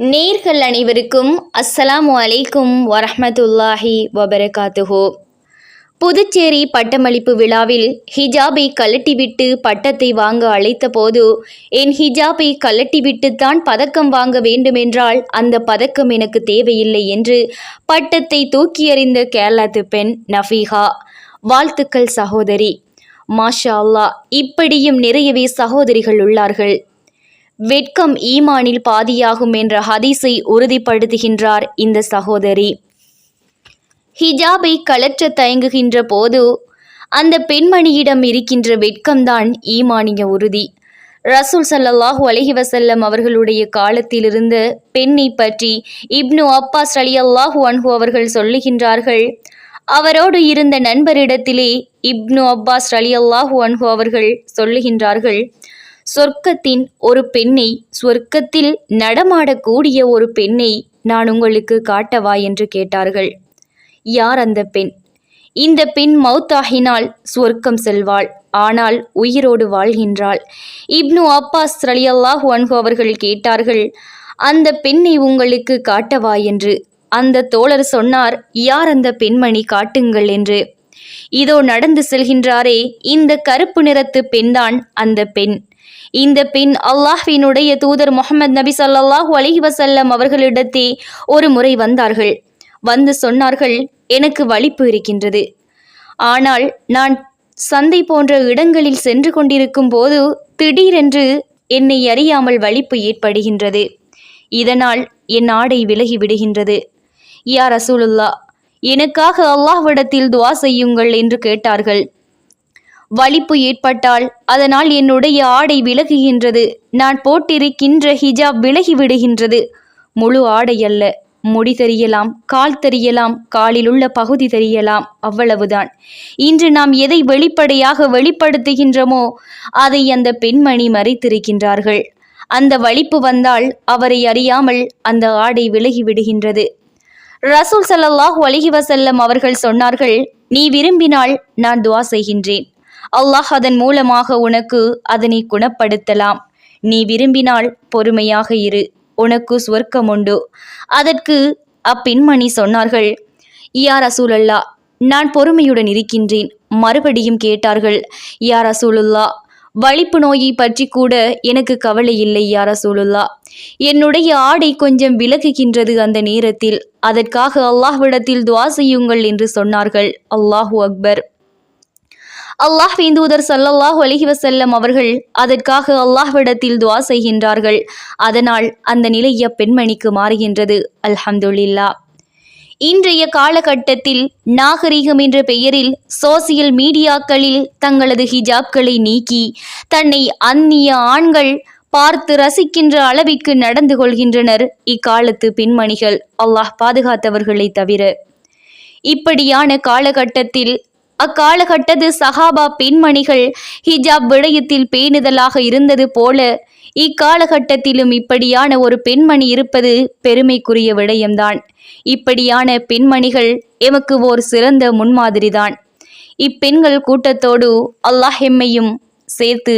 நேர்கள் அனைவருக்கும் அஸ்ஸலாமு அலைக்கும் வரஹ்மத்துல்லாஹி வபரகாத்துஹோ. புதுச்சேரி பட்டமளிப்பு விழாவில் ஹிஜாபை கலட்டிவிட்டு பட்டத்தை வாங்க அழைத்தபோது என் ஹிஜாபை கலட்டிவிட்டுத்தான் பதக்கம் வாங்க வேண்டுமென்றால் அந்த பதக்கம் எனக்கு தேவையில்லை என்று பட்டத்தை தூக்கி எறிந்த கேரளாத்து பெண் நஃபீஹா வாழ்த்துக்கள் சகோதரி. மாஷா அல்லா இப்படியும் நிறையவே சகோதரிகள் உள்ளார்கள். வெட்கம் ஈமானில் பாதியாகும் என்ற ஹதீஸை உறுதிப்படுத்துகின்றார் இந்த சகோதரி. ஹிஜாபை கலற்ற தயங்குகின்ற போது அந்த பெண்மணியிடம் இருக்கின்ற வெட்கம்தான் ஈமானிய உறுதி. ரசூல் சல்லாஹூ அலைஹி வஸல்லம் அவர்களுடைய காலத்திலிருந்து பெண்ணை பற்றி இப்னு அப்பாஸ் ரலியல்லாஹு அன்ஹு அவர்கள் சொல்லுகின்றார்கள் அவரோடு இருந்த நண்பரிடத்திலே இப்னு அப்பாஸ் ரலியல்லாஹு அன்ஹு அவர்கள் சொல்லுகின்றார்கள் சொர்க்கத்தின் ஒரு பெண்ணை சொர்க்கத்தில் நடமாடக்கூடிய ஒரு பெண்ணை நான் உங்களுக்கு காட்டவா என்று கேட்டார்கள். யார் அந்த பெண்? இந்த பெண் மௌத்தாகினால் சொர்க்கம் செல்வாள் ஆனால் உயிரோடு வாழ்கின்றாள். இப்னு அப்பாஸ் ரலியல்லாஹ் அன்ஹு அவர்கள் கேட்டார்கள் அந்த பெண்ணை உங்களுக்கு காட்டவா என்று. அந்த தோழர் சொன்னார் யார் அந்த பெண்மணி? காட்டுங்கள் என்று. இதோ நடந்து செல்கின்றாரே இந்த கருப்பு நிறத்து பெண்தான் அந்த பெண். இந்த பெண் அல்லாஹ்வினுடைய தூதர் முகமது நபி சல்லாஹூ அலஹி வசல்லம் அவர்களிடத்தே ஒரு முறை வந்தார்கள். வந்து சொன்னார்கள் எனக்கு வலிப்பு இருக்கின்றது. ஆனால் நான் சந்தை போன்ற இடங்களில் சென்று கொண்டிருக்கும் போது திடீரென்று என்னை அறியாமல் வலிப்பு ஏற்படுகின்றது. இதனால் என் ஆடை விலகி விடுகின்றது. யா ரசூலுல்லா எனக்காக அல்லாஹ்விடத்தில் துவா செய்யுங்கள் என்று கேட்டார்கள். வலிப்பு ஏற்பட்டால் அதனால் என்னுடைய ஆடை விலகுகின்றது. நான் போட்டிருக்கின்ற ஹிஜாப் விலகி விடுகின்றது. முழு ஆடை அல்ல முடி தெரியலாம் கால் தெரியலாம் காலில் உள்ள பகுதி தெரியலாம் அவ்வளவுதான். இன்று நாம் எதை வெளிப்படையாக வெளிப்படுத்துகின்றோமோ அதை அந்த பெண்மணி மறைத்திருக்கின்றார்கள். அந்த வலிப்பு வந்தால் அவரை அறியாமல் அந்த ஆடை விலகி விடுகின்றது. ரசூல் சல்லாஹூ அலிஹி வசல்லம் அவர்கள் சொன்னார்கள் நீ விரும்பினால் நான் துவா செய்கின்றேன். அல்லாஹ் அதன் மூலமாக உனக்கு அதனை குணப்படுத்தலாம். நீ விரும்பினால் பொறுமையாக இரு. உனக்கு சொர்க்கம் உண்டு. அதற்கு அப்பெண்மணி சொன்னார்கள் யா ரசூலல்லா நான் பொறுமையுடன் இருக்கின்றேன். மறுபடியும் கேட்டார்கள் யா ரசூலுல்லா வலிப்பு நோயை பற்றி கூட எனக்கு கவலை இல்லை யாரா ரசூலுல்லா. என்னுடைய ஆடை கொஞ்சம் விலகுகின்றது அந்த நேரத்தில். அதற்காக அல்லாஹ்விடத்தில் துவா செய்யுங்கள் என்று சொன்னார்கள். அல்லாஹு அக்பர். அல்லாஹ் தூதர் சல்லல்லாஹ் அலைஹி வசல்லம் அவர்கள் அதற்காக அல்லாஹ்விடத்தில் துவா செய்கின்றார்கள். அதனால் அந்த நிலை அப்பெண்மணிக்கு மாறுகின்றது. அல்ஹம்துல்லா இன்றைய காலகட்டத்தில் நாகரிகம் என்ற பெயரில் சோசியல் மீடியாக்களில் தங்களது ஹிஜாப்களை நீக்கி தன்னை அந்நிய ஆண்கள் பார்த்து ரசிக்கின்ற அளவிற்கு நடந்து கொள்கின்றனர் இக்காலத்து பெண்மணிகள். அல்லாஹ் பாதுகாத்தவர்களை தவிர. இப்படியான காலகட்டத்தில் அக்காலகட்டத்து சஹாபா பெண்மணிகள் ஹிஜாப் விடயத்தில் பேணுதலாக இருந்தது போல இக்காலகட்டத்திலும் இப்படியான ஒரு பெண்மணி இருப்பது பெருமைக்குரிய விடயம்தான். இப்படியான பெண்மணிகள் எமக்கு ஓர் சிறந்த முன்மாதிரிதான். இப்பெண்கள் கூட்டத்தோடு அல்லாஹ் எம்மையும் சேர்த்து